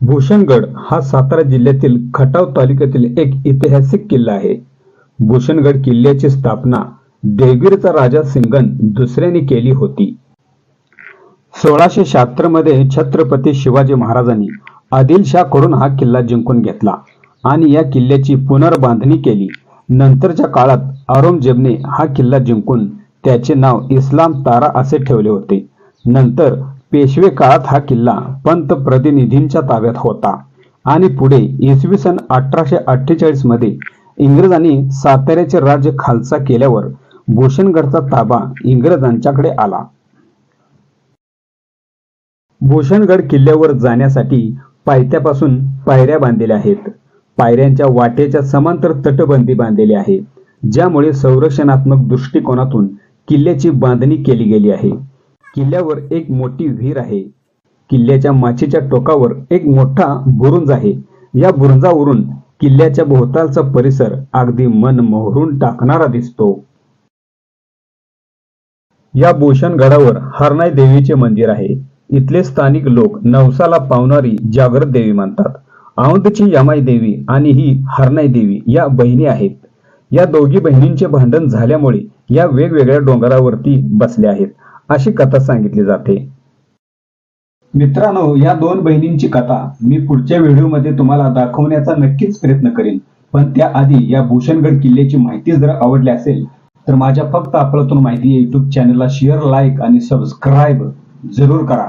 भूषणगड हा सातारा जिल्ह्यातील खटाव तालुक्यातील एक ऐतिहासिक किल्ला आहे. भूषणगड किल्ल्याची स्थापना देवगिरीचा राजा सिंगन दुसऱ्याने केली होती. सोळाशे शहात्तरमध्ये छत्रपती शिवाजी महाराजांनी आदिलशाहकडून हा किल्ला जिंकून घेतला आणि या किल्ल्याची पुनर्बांधणी केली. नंतरच्या काळात औरंगजेबने हा किल्ला जिंकून त्याचे नाव इस्लाम तारा असे ठेवले होते. नंतर पेशवे काळात हा किल्ला पंतप्रतिनिधींच्या ताब्यात होता. आणि पुढे इसवी सन अठराशे अठ्ठेचाळीसमध्ये इंग्रजांनी साताऱ्याचे राज्य खालसा केल्यावर भूषणगडचा ताबा इंग्रजांच्याकडे आला. भूषणगड किल्ल्यावर जाण्यासाठी पायथ्यापासून पायऱ्या बांधलेल्या आहेत. पायऱ्यांच्या वाटेच्या समांतर तटबंदी बांधलेली आहे ज्यामुळे संरक्षणात्मक दृष्टिकोनातून किल्ल्याची बांधणी केली गेली आहे. किल्ल्यावर एक मोठी विहीर आहे. किल्ल्याच्या माचीच्या टोकावर एक मोठा बुरुंज आहे. या बुरुंजावरून किल्ल्याच्या भोवतालचा परिसर अगदी मन मोहरून टाकणारा दिसतो. या भूषणगडावर हरनाई देवीचे मंदिर आहे. इथले स्थानिक लोक नवसाला पावणारी जागृत देवी मानतात. औंधची यमाई देवी आणि ही हरनाई देवी या बहिणी आहेत. या दोघी बहिणींचे भांडण झाल्यामुळे या वेगवेगळ्या डोंगरावरती बसल्या आहेत. अशी कथा सांगितली जाते. मित्रांनो या दोन बहिणींची कथा मी पुढच्या व्हिडिओमध्ये तुम्हाला दाखवण्याचा नक्कीच प्रयत्न करेन. पण त्याआधी या भूषणगड किल्ल्याची माहिती जर आवडली असेल तर माझ्या फक्त आपल्यातून माहिती युट्यूब चॅनलला शेअर लाईक आणि सबस्क्राईब जरूर करा.